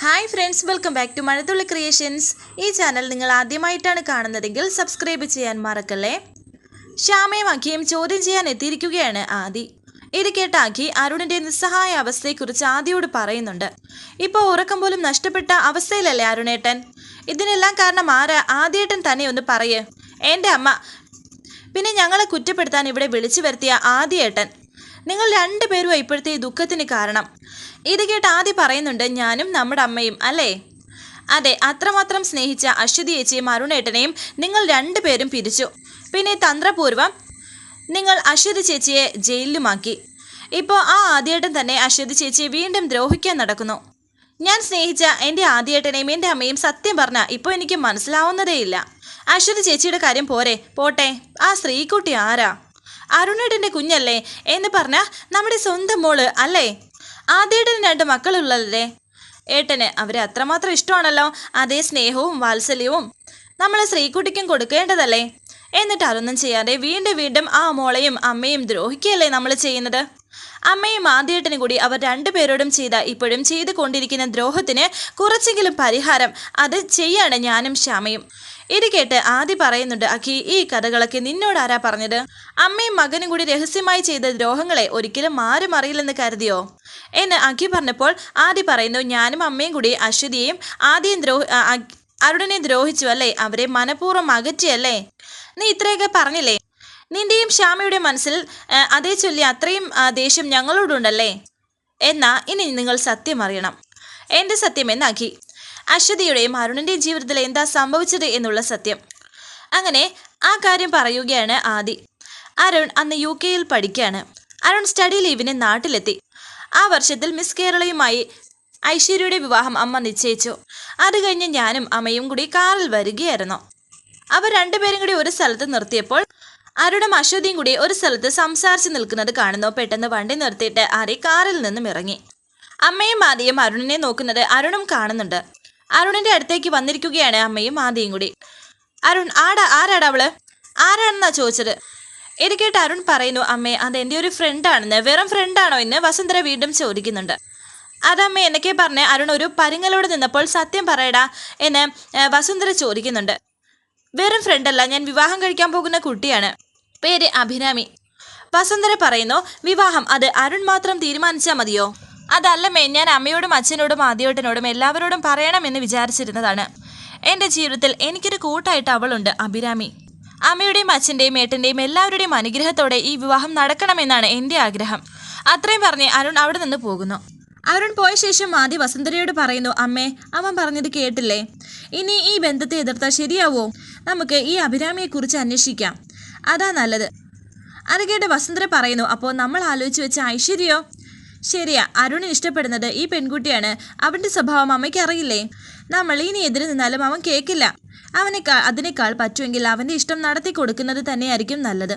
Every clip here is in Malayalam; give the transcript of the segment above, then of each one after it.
Hi friends welcome back to Mazhathulli creations ഈ ചാനൽ നിങ്ങൾ ആദ്യമായിട്ടാണ് കാണുന്നതെങ്കിൽ സബ്സ്ക്രൈബ് ചെയ്യാൻ മറക്കല്ലേ? ശ്യാമയും അഖിയും ചോദ്യം ചെയ്യാൻ എത്തിയിരിക്കുകയാണ് ആദി. ഇത് കേട്ട അഖി അരുണിന്റെ നിസ്സഹായ അവസ്ഥയെക്കുറിച്ച് ആദിയോട് പറയുന്നുണ്ട്. ഇപ്പോൾ ഉറക്കം പോലും നഷ്ടപ്പെട്ട അവസ്ഥയിലല്ലേ അരുണേട്ടൻ? ഇതിനെല്ലാം കാരണം ആരാ? ആദ്യേട്ടൻ തന്നെ ഒന്ന് പറയേ. എന്റെ അമ്മ. പിന്നെ ഞങ്ങളെ കുറ്റപ്പെടുത്താൻ ഇവിടെ വിളിച്ചു വരുത്തിയ ആദ്യേട്ടൻ. നിങ്ങൾ രണ്ടുപേരും ഇപ്പോഴത്തെ ഈ ദുഃഖത്തിന് കാരണം. ഇത് കേട്ട് ആദ്യ പറയുന്നുണ്ട് ഞാനും നമ്മുടെ അമ്മയും അല്ലേ? അതെ അത്രമാത്രം സ്നേഹിച്ച അശ്വതി ചേച്ചിയും അരുണേട്ടനെയും നിങ്ങൾ രണ്ടുപേരും പിരിച്ചു. പിന്നെ തന്ത്രപൂർവം നിങ്ങൾ അശ്വതി ചേച്ചിയെ ജയിലിലുമാക്കി. ഇപ്പോൾ ആ ആദ്യേട്ടൻ തന്നെ അശ്വതി ചേച്ചിയെ വീണ്ടും ദ്രോഹിക്കാൻ നടക്കുന്നു. ഞാൻ സ്നേഹിച്ച എന്റെ ആദ്യേട്ടനെയും എന്റെ അമ്മയും സത്യം പറഞ്ഞ ഇപ്പോൾ എനിക്ക് മനസ്സിലാവുന്നതേയില്ല. അശ്വതി ചേച്ചിയുടെ കാര്യം പോരെ പോട്ടെ. ആ സ്ത്രീക്കുട്ടി ആരാ? അരുണേട്ടന്റെ കുഞ്ഞല്ലേ എന്ന് പറഞ്ഞ നമ്മുടെ സ്വന്തം മോൾ അല്ലേ? ആദ്യേട്ടന് രണ്ട് മക്കളുള്ളതല്ലേ? ഏട്ടന് അവരെ അത്രമാത്രം ഇഷ്ടമാണല്ലോ. അതേ സ്നേഹവും വാത്സല്യവും നമ്മൾ ശ്രീകുട്ടിക്കും കൊടുക്കേണ്ടതല്ലേ? എന്നിട്ട് അതൊന്നും ചെയ്യാതെ വീണ്ടും വീണ്ടും ആ മോളെയും അമ്മയും ദ്രോഹിക്കുകയല്ലേ നമ്മൾ ചെയ്യുന്നത്? അമ്മയും ആദ്യേട്ടനും കൂടി അവർ രണ്ടുപേരോടും ചെയ്ത ഇപ്പോഴും ചെയ്തു കൊണ്ടിരിക്കുന്ന ദ്രോഹത്തിന് കുറച്ചെങ്കിലും പരിഹാരം അത് ചെയ്യാണ് ഞാനും ശ്യാമയും. ഇത് കേട്ട് ആദി പറയുന്നുണ്ട് അഖി ഈ കഥകളൊക്കെ നിന്നോട് ആരാ പറഞ്ഞത്? അമ്മയും മകനും കൂടി രഹസ്യമായി ചെയ്ത ദ്രോഹങ്ങളെ ഒരിക്കലും ആരും അറിയില്ലെന്ന് കരുതിയോ? എന്ന് അഖി പറഞ്ഞപ്പോൾ ആദി പറയുന്നു ഞാനും അമ്മയും കൂടി അശ്വതിയെയും ആദ്യം ദ്രോഹ അരുടനെ ദ്രോഹിച്ചു അല്ലേ? അവരെ മനഃപൂർവം അകറ്റിയല്ലേ? നീ ഇത്രയൊക്കെ പറഞ്ഞില്ലേ? നിന്റെയും ശ്യാമയുടെ മനസ്സിൽ അതേ ചൊല്ലി അത്രയും ദേഷ്യം ഞങ്ങളോടുണ്ടല്ലേ? എന്നാ ഇനി നിങ്ങൾ സത്യം അറിയണം. എന്റെ സത്യം എന്നാക്കി അശ്വതിയുടെയും അരുണിന്റെയും ജീവിതത്തിൽ എന്താ സംഭവിച്ചത് എന്നുള്ള സത്യം. അങ്ങനെ ആ കാര്യം പറയുകയാണ് ആദി. അരുൺ അന്ന് യു കെയിൽ പഠിക്കുകയാണ് അരുൺ സ്റ്റഡി ലീവിന് നാട്ടിലെത്തി. ആ വർഷത്തിൽ മിസ് കേരളയുമായി ഐശ്വര്യയുടെ വിവാഹം അമ്മ നിശ്ചയിച്ചു. അത് കഴിഞ്ഞ് ഞാനും അമ്മയും കൂടി കാറിൽ വരികയായിരുന്നു. അവർ രണ്ടുപേരും കൂടി ഒരു സ്ഥലത്ത് നിർത്തിയപ്പോൾ അരുണും അശ്വതിയും കൂടി ഒരു സ്ഥലത്ത് സംസാരിച്ച് നിൽക്കുന്നത് കാണുന്നു. പെട്ടെന്ന് വണ്ടി നിർത്തിയിട്ട് ആരി കാറിൽ നിന്നും ഇറങ്ങി. അമ്മയും ആദിയും അരുണിനെ നോക്കുന്നത് അരുണും കാണുന്നുണ്ട്. അരുണിന്റെ അടുത്തേക്ക് വന്നിരിക്കുകയാണ് അമ്മയും ആദിയും കൂടി. അരുൺ ആടാ ആരാടാ അവൾ? ആരാണെന്നാ ചോദിച്ചത്? ഇത് കേട്ട് അരുൺ പറയുന്നു അമ്മേ അത് എന്റെ ഒരു ഫ്രണ്ടാണെന്ന് വെറും ഫ്രണ്ടാണോ എന്ന് വസുന്ധര വീണ്ടും ചോദിക്കുന്നുണ്ട്. അതമ്മ എന്നൊക്കെ പറഞ്ഞ് അരുൺ ഒരു പരിങ്ങലോട് നിന്നപ്പോൾ സത്യം പറയടാ എന്ന് വസുന്ധര ചോദിക്കുന്നുണ്ട്. വെറും ഫ്രണ്ടല്ല ഞാൻ വിവാഹം കഴിക്കാൻ പോകുന്ന കുട്ടിയാണ്. പേര് അഭിരാമി. വസന്തര പറയുന്നു വിവാഹം അത് അരുൺ മാത്രം തീരുമാനിച്ചാൽ മതിയോ? അതല്ല അതല്ലമ്മേ ഞാൻ അമ്മയോടും അച്ഛനോടും ആദ്യോട്ടനോടും എല്ലാവരോടും പറയണമെന്ന് വിചാരിച്ചിരുന്നതാണ്. എന്റെ ജീവിതത്തിൽ എനിക്കൊരു കൂട്ടായിട്ട് അവളുണ്ട് അഭിരാമി. അമ്മയുടെയും അച്ഛന്റെയും ഏട്ടന്റെയും എല്ലാവരുടെയും അനുഗ്രഹത്തോടെ ഈ വിവാഹം നടക്കണമെന്നാണ് എന്റെ ആഗ്രഹം. അത്രയും പറഞ്ഞ് അരുൺ അവിടെ നിന്ന് പോകുന്നു. അരുൺ പോയ ശേഷം ആദ്യ വസന്തരയോട് പറയുന്നു അമ്മേ അവൻ പറഞ്ഞത് കേട്ടില്ലേ? ഇനി ഈ ബന്ധത്തെ എതിർത്താൽ ശരിയാവോ? നമുക്ക് ഈ അഭിരാമിയെക്കുറിച്ച് അന്വേഷിക്കാം. അതാ നല്ലത്. അത് കേട്ട് വസുന്ധര പറയുന്നു അപ്പോൾ നമ്മൾ ആലോചിച്ച് വെച്ച ഐശ്വര്യോ ശരിയാ അരുണിന് ഇഷ്ടപ്പെടുന്നത് ഈ പെൺകുട്ടിയാണ്. അവന്റെ സ്വഭാവം അമ്മയ്ക്ക് അറിയില്ലേ? നമ്മൾ ഇനി എതിരെ നിന്നാലും അവൻ കേൾക്കില്ല അവനേക്കാൾ അതിനേക്കാൾ പറ്റുമെങ്കിൽ അവന്റെ ഇഷ്ടം നടത്തി കൊടുക്കുന്നത് തന്നെയായിരിക്കും നല്ലത്.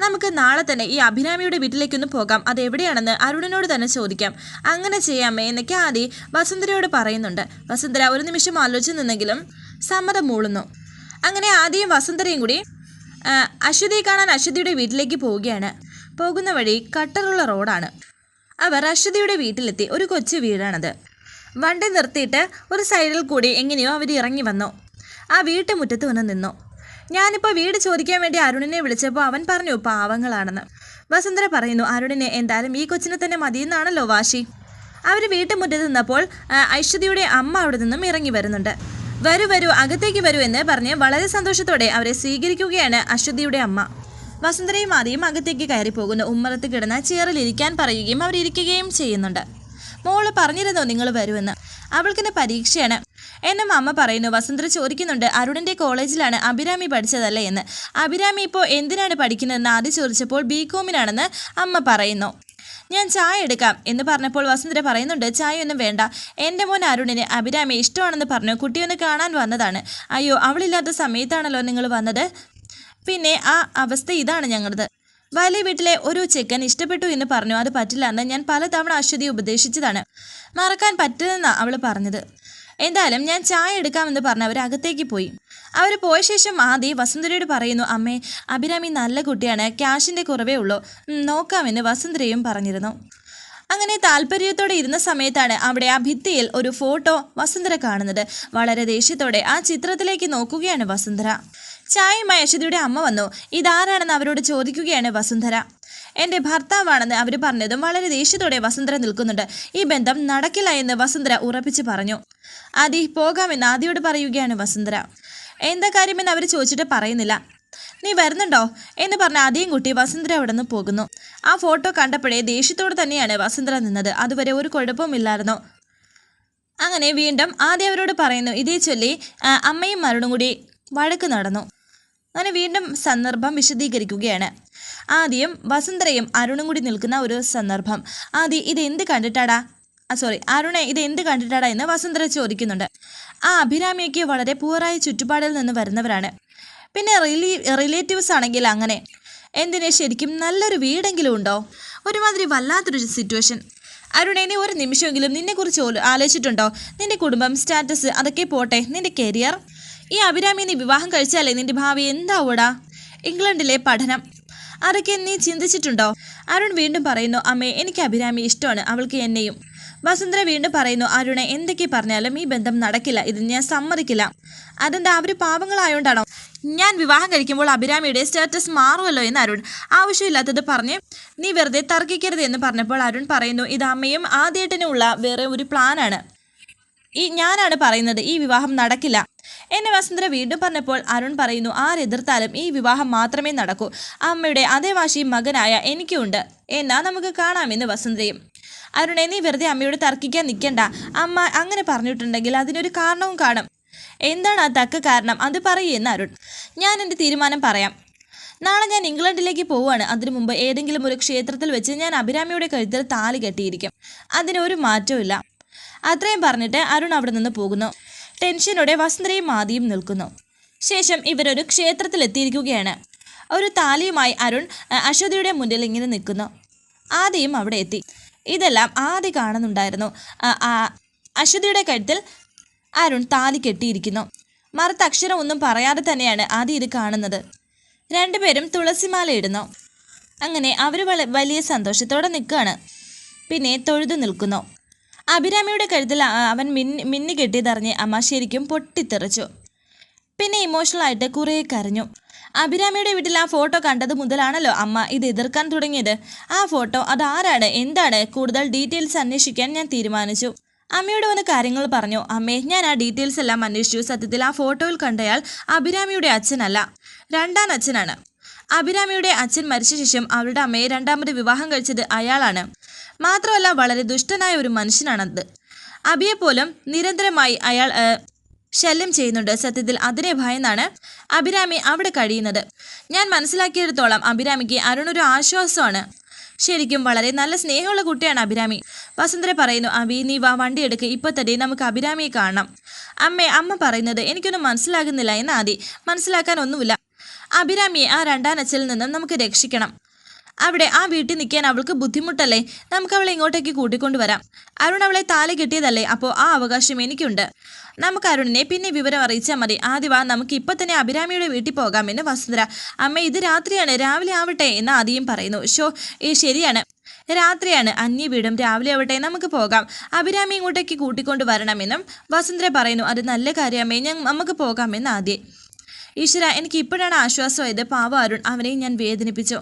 നമുക്ക് നാളെ തന്നെ ഈ അഭിരാമിയുടെ വീട്ടിലേക്കൊന്ന് പോകാം. അത് എവിടെയാണെന്ന് അരുണിനോട് തന്നെ ചോദിക്കാം. അങ്ങനെ ചെയ്യാമേ എന്നൊക്കെ ആദി വസുന്ധരയോട് പറയുന്നുണ്ട്. വസുന്ധര ഒരു നിമിഷം ആലോചിച്ച് നിന്നെങ്കിലും സമ്മതം മൂളുന്നു. അങ്ങനെ ആദ്യം വസുന്ധരയും കൂടി അശ്വതിയെ കാണാൻ അശ്വതിയുടെ വീട്ടിലേക്ക് പോവുകയാണ്. പോകുന്ന വഴി കട്ടറുള്ള റോഡാണ്. അവർ അശ്വതിയുടെ വീട്ടിലെത്തി ഒരു കൊച്ചു വീടാണത്. വണ്ടി നിർത്തിയിട്ട് ഒരു സൈഡിൽ കൂടി എങ്ങനെയോ അവർ ഇറങ്ങി വന്നു. ആ വീട്ടുമുറ്റത്ത് വന്ന് നിന്നു. ഞാനിപ്പോൾ വീട് ചോദിക്കാൻ വേണ്ടി അരുണിനെ വിളിച്ചപ്പോൾ അവൻ പറഞ്ഞു പാവങ്ങളാണെന്ന്. വസുന്ധര പറയുന്നു അരുണിനെ എന്തായാലും ഈ കൊച്ചിനെ തന്നെ മതിയെന്നാണല്ലോ വാശി. അവർ വീട്ടുമുറ്റത്ത് നിന്നപ്പോൾ ഐശ്വതിയുടെ അമ്മ അവിടെ നിന്നും ഇറങ്ങി വരുന്നുണ്ട്. വരൂ വരൂ അകത്തേക്ക് വരൂ എന്ന് പറഞ്ഞ് വളരെ സന്തോഷത്തോടെ അവരെ സ്വീകരിക്കുകയാണ് അശ്വതിയുടെ അമ്മ. വസുന്ധരയും ആദ്യം അകത്തേക്ക് കയറി പോകുന്നു ഉമ്മറത്ത് കിടന്ന ചേറിലിരിക്കാൻ പറയുകയും അവർ ഇരിക്കുകയും ചെയ്യുന്നുണ്ട്. മോൾ പറഞ്ഞിരുന്നോ നിങ്ങൾ വരുമെന്ന്? അവൾക്കിന്റെ പരീക്ഷയാണ്. എന്നും അമ്മ പറയുന്നു വസുന്ധര ചോദിക്കുന്നുണ്ട് അരുണിന്റെ കോളേജിലാണ് അഭിരാമി പഠിച്ചതല്ലേ എന്ന്. അഭിരാമി ഇപ്പോൾ എന്തിനാണ് പഠിക്കുന്നതെന്ന് ആദ്യം ചോദിച്ചപ്പോൾ ബി കോമിനാണെന്ന് അമ്മ പറയുന്നു. ഞാൻ ചായ എടുക്കാം എന്ന് പറഞ്ഞപ്പോൾ വസുന്ധര പറയുന്നുണ്ട് ചായയൊന്നും വേണ്ട. എന്റെ മോൻ അരുണിന് അഭിരാമി ഇഷ്ടമാണെന്ന് പറഞ്ഞു കുട്ടിയൊന്ന് കാണാൻ വന്നതാണ്. അയ്യോ അവളില്ലാത്ത സമയത്താണല്ലോ നിങ്ങൾ വന്നത്. പിന്നെ ആ അവസ്ഥ ഇതാണ് ഞങ്ങളത് വലിയ വീട്ടിലെ ഒരു ചെക്കൻ ഇഷ്ടപ്പെട്ടു എന്ന് പറഞ്ഞു. അത് പറ്റില്ല എന്ന് ഞാൻ പലതവണ അശ്വതി ഉപദേശിച്ചതാണ്. മറക്കാൻ പറ്റില്ലെന്നാണ് അവൾ പറഞ്ഞത്. എന്തായാലും ഞാൻ ചായ എടുക്കാമെന്ന് പറഞ്ഞ് അവർ അകത്തേക്ക് പോയി. അവർ പോയ ശേഷം ആദി വസുന്ധരയോട് പറയുന്നു അമ്മേ അഭിരാമി നല്ല കുട്ടിയാണ് ക്യാഷിന്റെ കുറവേ ഉള്ളൂ. നോക്കാമെന്ന് വസുന്ധരയും പറഞ്ഞിരുന്നു. അങ്ങനെ താല്പര്യത്തോടെ ഇരുന്ന സമയത്താണ് അവിടെ ആ ഭിത്തിയിൽ ഒരു ഫോട്ടോ വസുന്ധര കാണുന്നത്. വളരെ ദേഷ്യത്തോടെ ആ ചിത്രത്തിലേക്ക് നോക്കുകയാണ് വസുന്ധര. ചായയുമായി അശ്വതിയുടെ അമ്മ വന്നു. ഇതാരാണെന്ന് അവരോട് ചോദിക്കുകയാണ് വസുന്ധര. എന്റെ ഭർത്താവാണെന്ന് അവർ പറഞ്ഞതും വളരെ ദേഷ്യത്തോടെ വസുന്ധര നിൽക്കുന്നുണ്ട്. ഈ ബന്ധം നടക്കില്ല എന്ന് വസുന്ധര ഉറപ്പിച്ച് പറഞ്ഞു. ആദി പോകാമെന്ന് ആദിയോട് പറയുകയാണ് വസുന്ധര. എന്താ കാര്യമെന്ന് അവർ ചോദിച്ചിട്ട് പറയുന്നില്ല. നീ വരുന്നുണ്ടോ? എന്ന് പറഞ്ഞ ആദ്യം കുട്ടി വസുന്ധര അവിടെ നിന്ന് പോകുന്നു. ആ ഫോട്ടോ കണ്ടപ്പോഴേ ദേഷ്യത്തോടെ തന്നെയാണ് വസുന്ധര നിന്നത്. അതുവരെ ഒരു കുഴപ്പമില്ലായിരുന്നു അങ്ങനെ വീണ്ടും ആദ്യം അവരോട് പറയുന്നു ഇതേ ചൊല്ലി അമ്മയും മരണും കൂടി വഴക്ക് നടന്നു. അങ്ങനെ വീണ്ടും സന്ദർഭം വിശദീകരിക്കുകയാണ്. ആദ്യം വസുന്ധരയും അരുണും കൂടി നിൽക്കുന്ന ഒരു സന്ദർഭം. ആദ്യം ഇത് എന്ത് കണ്ടിട്ടാടാ? ആ സോറി അരുണെ ഇത് എന്ത് കണ്ടിട്ടാടാ? എന്ന് വസുന്ധര ചോദിക്കുന്നുണ്ട്. ആ അഭിരാമിയൊക്കെ വളരെ പൂറായ ചുറ്റുപാടിൽ നിന്ന് വരുന്നവരാണ്. പിന്നെ റിലീ റിലേറ്റീവ്സ് ആണെങ്കിൽ അങ്ങനെ. എന്തിനെ ശരിക്കും നല്ലൊരു വീടെങ്കിലും ഉണ്ടോ? ഒരുമാതിരി വല്ലാത്തൊരു സിറ്റുവേഷൻ അരുണേനെ ഒരു നിമിഷമെങ്കിലും നിന്നെക്കുറിച്ച് ആലോചിച്ചിട്ടുണ്ടോ? നിന്റെ കുടുംബം സ്റ്റാറ്റസ് അതൊക്കെ പോട്ടെ. നിന്റെ കരിയർ ഈ അഭിരാമി നീ വിവാഹം കഴിച്ചാലേ നിന്റെ ഭാവി എന്താവൂടാ? ഇംഗ്ലണ്ടിലെ പഠനം. അതൊക്കെ നീ ചിന്തിച്ചിട്ടുണ്ടോ? അരുൺ വീണ്ടും പറയുന്നു അമ്മേ എനിക്ക് അഭിരാമി ഇഷ്ടമാണ്. അവൾക്ക് എന്നെയും. വസുന്ധര വീണ്ടും പറയുന്നു അരുണ എന്തൊക്കെ പറഞ്ഞാലും ഈ ബന്ധം നടക്കില്ല. ഇത് ഞാൻ സമ്മതിക്കില്ല. അതെന്താ അവർ പാവങ്ങളായോണ്ടാണോ? ഞാൻ വിവാഹം കഴിക്കുമ്പോൾ അഭിരാമിയുടെ സ്റ്റാറ്റസ് മാറുമല്ലോ എന്ന് അരുൺ ആവശ്യമില്ലാത്തത് പറഞ്ഞ് നീ വെറുതെ തർക്കിക്കരുത് എന്ന് പറഞ്ഞപ്പോൾ അരുൺ പറയുന്നു ഇത് അമ്മയും ആദ്യേട്ടനുമുള്ള വേറെ ഒരു പ്ലാനാണ്. ഈ ഞാനാണ് പറയുന്നത് ഈ വിവാഹം നടക്കില്ല. എന്നെ വസുന്ധര വീണ്ടും പറഞ്ഞപ്പോൾ അരുൺ പറയുന്നു ആരെതിർത്താലും ഈ വിവാഹം മാത്രമേ നടക്കൂ. അമ്മയുടെ അതേ വാശി മകനായ എനിക്കുണ്ട്. എന്നാ നമുക്ക് കാണാമെന്ന് വസുന്ധരയും അരുണെ നീ വെറുതെ അമ്മയോട് തർക്കിക്കാൻ നിൽക്കണ്ട അമ്മ അങ്ങനെ പറഞ്ഞിട്ടുണ്ടെങ്കിൽ അതിനൊരു കാരണവും കാണും. എന്താണ് ആ തക്ക കാരണം? അത് പറയെന്ന് അരുൺ. ഞാൻ എന്റെ തീരുമാനം പറയാം. നാളെ ഞാൻ ഇംഗ്ലണ്ടിലേക്ക് പോവുകയാണ്. അതിനു മുമ്പ് ഏതെങ്കിലും ഒരു ക്ഷേത്രത്തിൽ വെച്ച് ഞാൻ അഭിരാമിയുടെ കഴുത്തിൽ താലി കെട്ടിയിരിക്കും. അതിനൊരു മാറ്റവും അത്രയും പറഞ്ഞിട്ട് അരുൺ അവിടെ നിന്ന് പോകുന്നു. ടെൻഷനോടെ വസന്തരയും മാതിയും നിൽക്കുന്നു. ശേഷം ഇവരൊരു ക്ഷേത്രത്തിലെത്തിയിരിക്കുകയാണ് ഒരു താലിയുമായി അരുൺ അശ്വതിയുടെ മുന്നിൽ ഇങ്ങനെ നിൽക്കുന്നു. ആദ്യം അവിടെ എത്തി. ഇതെല്ലാം ആദ്യ കാണുന്നുണ്ടായിരുന്നു. അശ്വതിയുടെ കഴുത്തിൽ അരുൺ താലി കെട്ടിയിരിക്കുന്നു. മറുത്ത അക്ഷരം ഒന്നും പറയാതെ തന്നെയാണ് ആദ്യം ഇത് കാണുന്നത്. രണ്ടുപേരും തുളസിമാല ഇടുന്നു. അങ്ങനെ അവർ വലിയ സന്തോഷത്തോടെ നിൽക്കുകയാണ്. പിന്നെ തൊഴുതു നിൽക്കുന്നു. അഭിരാമിയുടെ കഴുത്തിൽ അവൻ മിന്നി മിന്നി കെട്ടിയതറിഞ്ഞ് അമ്മ ശരിക്കും പൊട്ടിത്തെറിച്ചു. പിന്നെ ഇമോഷണലായിട്ട് കുറേ കരഞ്ഞു. അഭിരാമിയുടെ വീട്ടിൽ ആ ഫോട്ടോ കണ്ടത് മുതലാണല്ലോ അമ്മ. ഇത് എതിർക്കാൻ തുടങ്ങിയത്. ആ ഫോട്ടോ അതാരാണ് എന്താണ്? കൂടുതൽ ഡീറ്റെയിൽസ് അന്വേഷിക്കാൻ ഞാൻ തീരുമാനിച്ചു. അമ്മയോട് വന്ന് കാര്യങ്ങൾ പറഞ്ഞു. അമ്മേ ഞാൻ ആ ഡീറ്റെയിൽസ് എല്ലാം അന്വേഷിച്ചു. സത്യത്തിൽ ആ ഫോട്ടോയിൽ കണ്ടയാൾ അഭിരാമിയുടെ അച്ഛനല്ല രണ്ടാം അച്ഛനാണ്. അഭിരാമിയുടെ അച്ഛൻ മരിച്ച ശേഷം അവരുടെ അമ്മയെ രണ്ടാമത് വിവാഹം കഴിച്ചത് അയാളാണ്. മാത്രമല്ല വളരെ ദുഷ്ടനായ ഒരു മനുഷ്യനാണത്. അബിയെപ്പോലും നിരന്തരമായി അയാൾ ശല്യം ചെയ്യുന്നുണ്ട്. സത്യത്തിൽ അതിനെ ഭയന്നാണ് അഭിരാമി അവിടെ കഴിയുന്നത്. ഞാൻ മനസ്സിലാക്കിയെടുത്തോളം അഭിരാമിക്ക് അരുണൊരു ആശ്വാസമാണ്. ശരിക്കും വളരെ നല്ല സ്നേഹമുള്ള കുട്ടിയാണ് അഭിരാമി. വസുന്ധര പറയുന്നു അബി നീ വാ വണ്ടി എടുക്ക്. ഇപ്പൊ തന്നെ നമുക്ക് അഭിരാമിയെ കാണണം. അമ്മേ അമ്മ പറയുന്നത് എനിക്കൊന്നും മനസ്സിലാകുന്നില്ല എന്ന് ആദി. മനസ്സിലാക്കാൻ ഒന്നുമില്ല. അഭിരാമിയെ ആ രണ്ടാനച്ചിൽ നിന്നും നമുക്ക് രക്ഷിക്കണം. അവിടെ ആ വീട്ടിൽ നിൽക്കാൻ അവൾക്ക് ബുദ്ധിമുട്ടല്ലേ? നമുക്ക് അവളെ ഇങ്ങോട്ടേക്ക് കൂട്ടിക്കൊണ്ടുവരാം അരുൺ അവളെ താലി കിട്ടിയതല്ലേ? അപ്പോൾ ആ അവകാശം എനിക്കുണ്ട്. നമുക്ക് അരുണിനെ പിന്നെ വിവരം അറിയിച്ചാൽ മതി. ആദ്യ വാ നമുക്ക് ഇപ്പം തന്നെ അഭിരാമിയുടെ വീട്ടിൽ പോകാമെന്ന് വസുന്ധര. അമ്മ ഇത് രാത്രിയാണ്. രാവിലെ ആവട്ടെ എന്ന് ആദ്യം പറയുന്നു. ഷോ ഈ ശരിയാണ്. രാത്രിയാണ്. അന്യ വീടും രാവിലെ ആവട്ടെ. നമുക്ക് പോകാം. അഭിരാമി ഇങ്ങോട്ടേക്ക് കൂട്ടിക്കൊണ്ട് വരണമെന്നും വസുന്ധര പറയുന്നു. അത് നല്ല കാര്യമേ. ഞാൻ നമുക്ക് പോകാമെന്ന് ആദ്യം. ഈശ്വര എനിക്ക് ഇപ്പോഴാണ് ആശ്വാസമായത്. പാവ അരുൺ അവനെയും ഞാൻ വേദനിപ്പിച്ചു.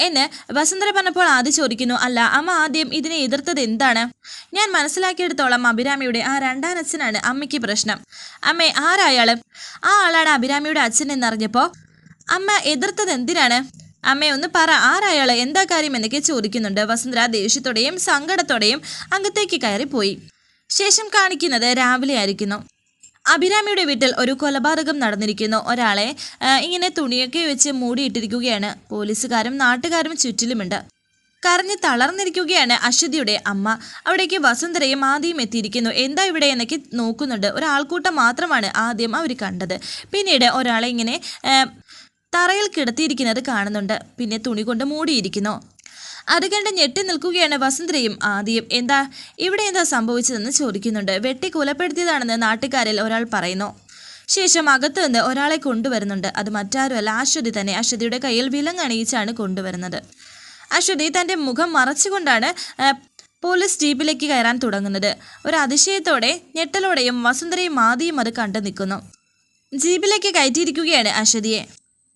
എന്ന് വസുന്ധര പറഞ്ഞപ്പോൾ ആദ്യം ചോദിക്കുന്നു അല്ല അമ്മ ആദ്യം ഇതിനെ എതിർത്തത് എന്താണ്? ഞാൻ മനസ്സിലാക്കിയെടുത്തോളം അഭിരാമിയുടെ ആ രണ്ടാം അച്ഛനാണ് അമ്മയ്ക്ക് പ്രശ്നം. അമ്മേ ആരായാൾ? ആ ആളാണ് അഭിരാമിയുടെ അച്ഛൻ എന്നറിഞ്ഞപ്പോൾ അമ്മ എതിർത്തത് എന്തിനാണ്? അമ്മേ ഒന്ന് പറ ആരായാൾ? എന്താ കാര്യം? എന്നൊക്കെ ചോദിക്കുന്നുണ്ട്. വസുന്ധര ദേഷ്യത്തോടെയും സങ്കടത്തോടെയും അകത്തേക്ക് കയറിപ്പോയി. ശേഷം കാണിക്കുന്നത് രാവിലെ ആയിരിക്കുന്നു. അഭിരാമിയുടെ വീട്ടിൽ ഒരു കൊലപാതകം നടന്നിരിക്കുന്നു. ഒരാളെ ഇങ്ങനെ തുണിയൊക്കെ വെച്ച് മൂടിയിട്ടിരിക്കുകയാണ്. പോലീസുകാരും നാട്ടുകാരും ചുറ്റിലുമുണ്ട്. കരഞ്ഞ് തളർന്നിരിക്കുകയാണ് അശ്വതിയുടെ അമ്മ. അവിടേക്ക് വസുന്ധരയും ആദ്യം എത്തിയിരിക്കുന്നു. എന്താ ഇവിടെ എന്നൊക്കെ നോക്കുന്നുണ്ട്. ഒരാൾക്കൂട്ടം മാത്രമാണ് ആദ്യം അവർ കണ്ടത്. പിന്നീട് ഒരാളെ ഇങ്ങനെ തറയിൽ കിടത്തിയിരിക്കുന്നത് കാണുന്നുണ്ട്. പിന്നെ തുണി കൊണ്ട് മൂടിയിരിക്കുന്നു. അത് കണ്ട് ഞെട്ടി നിൽക്കുകയാണ് വസുന്ധരയും ആദ്യം. എന്താ ഇവിടെ എന്താ സംഭവിച്ചതെന്ന് ചോദിക്കുന്നുണ്ട്. വെട്ടി കൊലപ്പെടുത്തിയതാണെന്ന് നാട്ടുകാരിൽ ഒരാൾ പറയുന്നു. ശേഷം അകത്ത് നിന്ന് ഒരാളെ കൊണ്ടുവരുന്നുണ്ട്. അത് മറ്റാരുമല്ല അശ്വതി തന്നെ. അശ്വതിയുടെ കയ്യിൽ വിലങ്ങണിയിച്ചാണ് കൊണ്ടുവരുന്നത്. അശ്വതി തന്റെ മുഖം മറച്ചുകൊണ്ടാണ് പോലീസ് ജീപ്പിലേക്ക് കയറാൻ തുടങ്ങുന്നത്. ഒരു അതിശയത്തോടെ ഞെട്ടലോടെയും വസുന്ധരയും ആദിയും അത് കണ്ടു നിൽക്കുന്നു. ജീപ്പിലേക്ക് കയറ്റിയിരിക്കുകയാണ് അശ്വതിയെ.